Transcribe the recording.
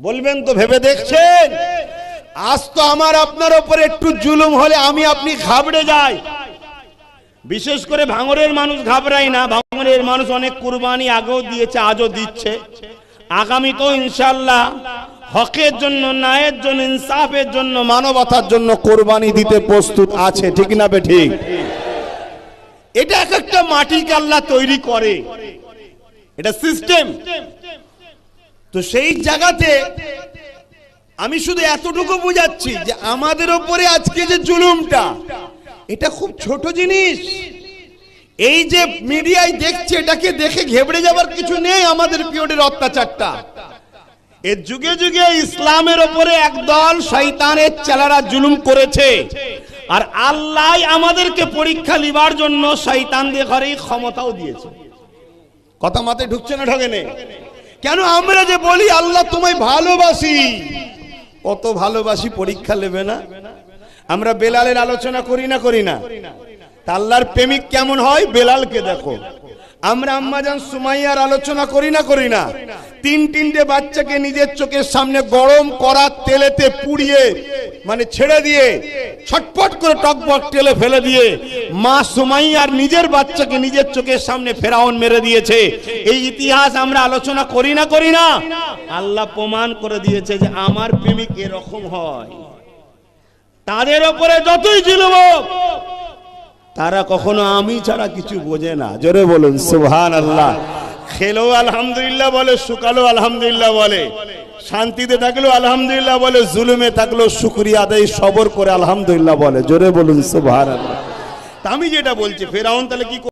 বলবেন তো, ভেবে দেখছেন? আজ তো আমার আপনার ওপরে একটু জুলুম হলে আমি আপনি ঘাবড়ে যাই। বিশেষ করে ভাঙরের মানুষ ঘাবড়ায় না, ভাঙরের মানুষ অনেক কুরবানি আগেও দিয়েছে, আজও দিচ্ছে। আগামী তো ইনশাল্লাহ হকের জন্য, ন্যায়ের জন্য, ইনসাফের জন্য, মানবতার জন্য কোরবানি দিতে প্রস্তুত আছে, ঠিক না বে ঠিক এটা এক একটা মাটিকে আল্লাহ তৈরি করে। এটা সিস্টেম তো সেই জায়গাতে আমি শুধু এতটুকু বুঝাচ্ছি যে আমাদের ওপরে আজকে যে জুলুমটা, এটা খুব ছোট জিনিস। এই যে মিডিয়ায় দেখছে, এটাকে দেখে ঘেবড়ে যাবার কিছু নেই আমাদের পিরিয়ডের অত্যাচারটা। এর যুগে যুগে ইসলামের ওপরে একদল শয়তানের চেলারা জুলুম করেছে। আর আল্লাহ আমাদেরকে পরীক্ষা লিবার জন্য শয়তানদের ঘরে ক্ষমতাও দিয়েছে। কথা মাথায় ঢুকছে না ঢোকে নেই কেন আমরা যে বলি, আল্লাহ তোমায় ভালোবাসি? কত ভালোবাসি পরীক্ষা নেবে না। আমরা বেলালের আলোচনা করি না করি না। আল্লাহর প্রেমিক কেমন হয়? বেলালকে দেখো। আমরা আম্মাজান সুমাইয়ার আলোচনা করি না করি না। তিন তিনটে বাচ্চাকে নিজের চোখের সামনে গরম করা তেলেতে পুড়িয়ে মানে ছেড়ে দিয়ে ছটপট করে টকবক তেলে ফেলে দিয়ে মা সুমাইয়ার নিজের বাচ্চাকে নিজের চোখের সামনে ফেরাউন মেরে দিয়েছে। এই ইতিহাস আমরা আলোচনা করি না করি না? আল্লাহ প্রমাণ করে দিয়েছে যে আমার প্রেমিক এরকম হয়। তাদের ওপরে যতই জুলুম তারা কখনো আমি ছাড়া কিছু বোঝে না। জোরে বলুন সুবহান আল্লাহ খেলো, আলহামদুলিল্লাহ বলে, শুকালো, আলহামদুলিল্লাহ বলে। শান্তিতে থাকলেও আলহামদুলিল্লাহ বলে, জুলুমে থাকলেও শুক্রিয়া আদায়, সবর করে আলহামদুলিল্লাহ বলে। জোরে বলুন তা আমি যেটা বলছি, ফেরাউন তাহলে কি